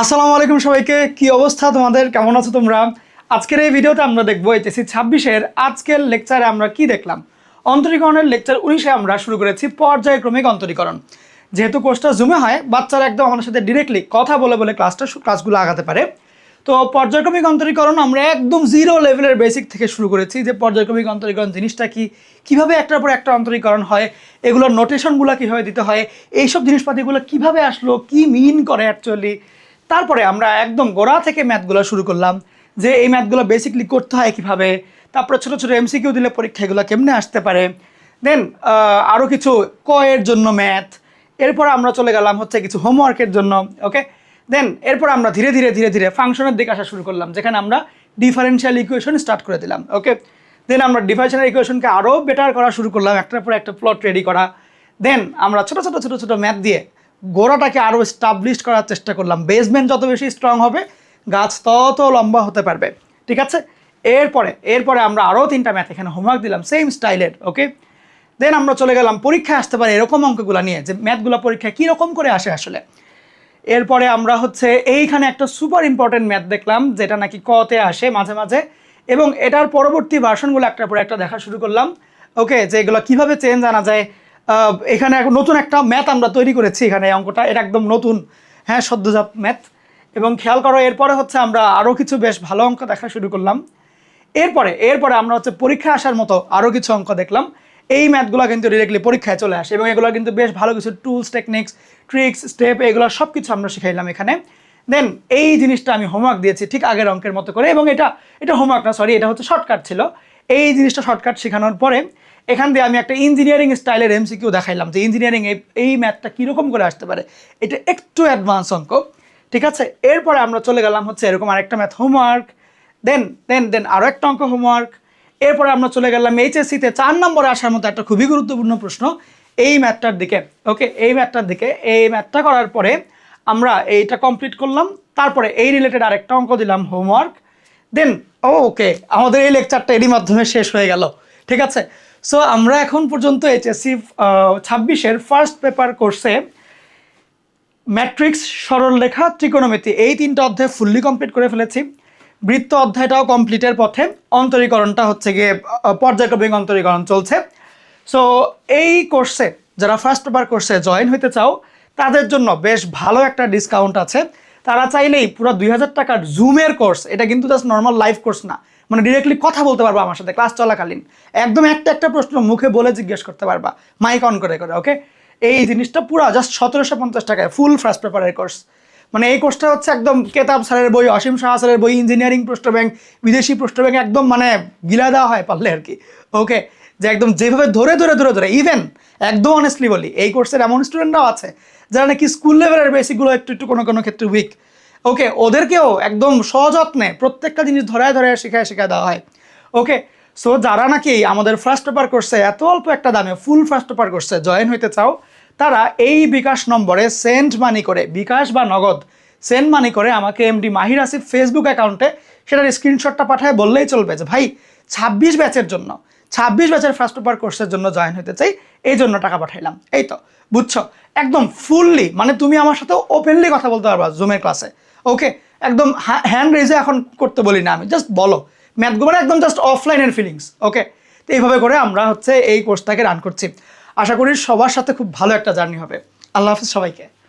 আসসালামু আলাইকুম সবাইকে, কি অবস্থা তোমাদের? কেমন আছো তোমরা? আজকের এই ভিডিওতে আমরা দেখব এইচএসসি ছাব্বিশের আজকের লেকচারে আমরা কি দেখলাম? অন্তরীকরণের লেকচার উনিশে আমরা শুরু করেছি পর্যায়ক্রমিক অন্তরীকরণ। যেহেতু কোর্সটা জুমে হয়, বাচ্চারা একদম আমাদের সাথে ডিরেক্টলি কথা বলে বলে ক্লাসটা ক্লাসগুলো আগাতে পারে। তো পর্যায়ক্রমিক অন্তরীকরণ আমরা একদম জিরো লেভেলের বেসিক থেকে শুরু করেছি যে পর্যায়ক্রমিক অন্তরীকরণ জিনিসটা কি, কীভাবে একটার পর একটা অন্তরীকরণ হয়, এগুলোর নোটেশনগুলো কীভাবে দিতে হয়, এইসব জিনিসপাতিগুলো কীভাবে আসলো, কি মিন করে অ্যাকচুয়ালি তারপরে আমরা একদম গোড়া থেকে ম্যাথগুলো শুরু করলাম যে এই ম্যাথগুলো বেসিকলি করতে হয় কীভাবে, তারপরে ছোটো ছোটো এমসিকিউ দিলে পরীক্ষা এগুলো কেমনে আসতে পারে। দেন আরও কিছু কয়ের জন্য ম্যাথ, এরপর আমরা চলে গেলাম হচ্ছে কিছু হোমওয়ার্কের জন্য ওকে দেন এরপর আমরা ধীরে ধীরে ধীরে ধীরে ফাংশনের দিকে আসা শুরু করলাম, যেখানে আমরা ডিফারেন্সিয়াল ইকুয়েশন স্টার্ট করে দিলাম ওকে দেন আমরা ডিফারেন্সিয়াল ইকুয়েশনকে আরও বেটার করা শুরু করলাম, একটার পর একটা প্লট রেডি করা। দেন আমরা ছোটো ছোটো ছোটো ছোটো ম্যাথ দিয়ে গোড়াটাকে আরও স্টাবলিশ করার চেষ্টা করলাম। বেসমেন্ট যত বেশি স্ট্রং হবে, গাছ তত লম্বা হতে পারবে। ঠিক আছে? এরপরে এরপরে আমরা আরও তিনটা ম্যাথ এখানে হোমওয়ার্ক দিলাম সেম স্টাইলের ওকে দেন আমরা চলে গেলাম, পরীক্ষায় আসতে পারে এরকম অঙ্কগুলো নিয়ে, যে ম্যাথগুলো পরীক্ষায় কীরকম করে আসে আসলে। এরপরে আমরা হচ্ছে এইখানে একটা সুপার ইম্পর্টেন্ট ম্যাথ দেখলাম, যেটা নাকি কতে আসে মাঝে মাঝে, এবং এটার পরবর্তী ভার্সনগুলো একটার পর একটা দেখা শুরু করলাম ওকে যে এগুলো কীভাবে চেঞ্জ আনা যায় এখানে নতুন একটা ম্যাথ আমরা তৈরি করেছি এখানে এই অঙ্কটা। এটা একদম নতুন হ্যাঁ সদ্যজাত ম্যাথ। এবং খেয়াল করো, এরপরে হচ্ছে আমরা আরও কিছু বেশ ভালো অঙ্ক দেখা শুরু করলাম। এরপরে এরপরে আমরা হচ্ছে পরীক্ষা আসার মতো আরও কিছু অঙ্ক দেখলাম। এই ম্যাথগুলো কিন্তু ডিরেক্টলি পরীক্ষায় চলে আসে এবং এগুলো কিন্তু বেশ ভালো কিছু টুলস টেকনিক্স ট্রিক্স স্টেপ এগুলো সব কিছু আমরা শিখাইলাম এখানে। দেন এই জিনিসটা আমি হোমওয়ার্ক দিয়েছি ঠিক আগের অঙ্কের মতো করে এবং এটা এটা হোমওয়ার্ক না সরি এটা হচ্ছে শর্টকাট ছিল। এই জিনিসটা শর্টকাট শেখানোর পরে এখান দিয়ে আমি একটা ইঞ্জিনিয়ারিং স্টাইলের এমসিকিউ দেখাইলাম যে ইঞ্জিনিয়ারিং এই ম্যাথটা কীরকম করে আসতে পারে। এটা একটু অ্যাডভান্স অঙ্ক, ঠিক আছে? এরপরে আমরা চলে গেলাম হচ্ছে এরকম আরেকটা ম্যাথ হোমওয়ার্ক দেন দেন দেন আরও একটা অঙ্ক হোমওয়ার্ক এরপরে আমরা চলে গেলাম এইচএসসিতে চার নম্বরে আসার মতো একটা খুবই গুরুত্বপূর্ণ প্রশ্ন, এই ম্যাথটার দিকে ওকে এই ম্যাথটার দিকে, এই ম্যাথটা করার পরে আমরা এইটা কমপ্লিট করলাম, তারপরে এই রিলেটেড আরেকটা অঙ্ক দিলাম হোমওয়ার্ক দেন ওকে, আমাদের এই লেকচারটা এরই মাধ্যমে শেষ হয়ে গেল। ঠিক আছে? সো আমরা এখন পর্যন্ত এইচএসসি ছাব্বিশের ফার্স্ট পেপার কোর্সে ম্যাট্রিক্স সরল সরলরেখা ত্রিকোণমিতি এই তিনটা অধ্যায় ফুললি কমপ্লিট করে ফেলেছি। বৃত্ত অধ্যায়টাও কমপ্লিটের পথে। অন্তরীকরণটা হচ্ছে গিয়ে পর্যায়ক্রমিক অন্তরীকরণ চলছে। সো এই কোর্সে যারা ফার্স্ট পেপার কোর্সে জয়েন হইতে চাও, তাদের জন্য বেশ ভালো একটা ডিসকাউন্ট আছে। তারা চাইলেই পুরো দুই হাজার টাকার জুমের কোর্স এটা কিন্তু জাস্ট নর্মাল লাইভ কোর্স না মানে ডিরেক্টলি কথা বলতে পারবা আমার সাথে ক্লাস চলাকালীন। একদম একটা একটা প্রশ্ন মুখে বলে জিজ্ঞেস করতে পারবা মাইক অন করে করে ওকে এই জিনিসটা পুরো জাস্ট সতেরোশো পঞ্চাশ টাকায় ফুল ফার্স্ট পেপারের কোর্স মানে এই কোর্সটা হচ্ছে একদম কেতাব স্যারের বই, অসীম শাহ স্যারের বই ইঞ্জিনিয়ারিং প্রশ্ন ব্যাংক, বিদেশি প্রশ্ন ব্যাংক, একদম মানে গিলা দেওয়া হয় পারলে আর কি। ওকে যে একদম যেভাবে ধরে ধরে ধরে ধরে ইভেন একদম অনেস্টলি বলি, এই কোর্সের এমন স্টুডেন্টরাও আছে, যারা নাকি স্কুল লেভেলের বেসিকগুলো একটু একটু কোনো কোনো ক্ষেত্রে উইক ওকে ওদেরকেও একদম সযত্নে প্রত্যেকটা জিনিস ধরায় ধরায়, শেখায় শেখায় দেওয়া হয়। ওকে সো যারা নাকি আমাদের ফার্স্ট পেপার করছে এত অল্প একটা দামে ফুল ফার্স্ট পেপার করছে জয়েন হইতে চাও তারা এই বিকাশ নম্বরে সেন্ট মানি করে, বিকাশ বা নগদ সেন্ট মানি করে আমাকে এমডি মাহির আসিফ ফেসবুক অ্যাকাউন্টে সেটার স্ক্রিনশটটা পাঠায়, বললেই চলবে যে, ভাই, ছাব্বিশ ব্যাচের জন্য, ছাব্বিশ ব্যাচের ফার্স্ট পেপার কোর্সের জন্য জয়েন হতে চাই, এই জন্য টাকা পাঠাইলাম। এই তো, বুঝছ? একদম ফুললি মানে তুমি আমার সাথে ওপেনলি কথা বলতে পারবা জুমের ক্লাসে ওকে একদম হ্যান্ড রেজে এখন করতে বলি না আমি জাস্ট বলো। ম্যাথগুলো একদম জাস্ট অফলাইনের ফিলিংস ওকে তো এইভাবে করে আমরা হচ্ছে এই কোর্সটাকে রান করছি। আশা করি সবার সাথে খুব ভালো একটা জার্নি হবে। আল্লাহ হাফিজ সবাইকে।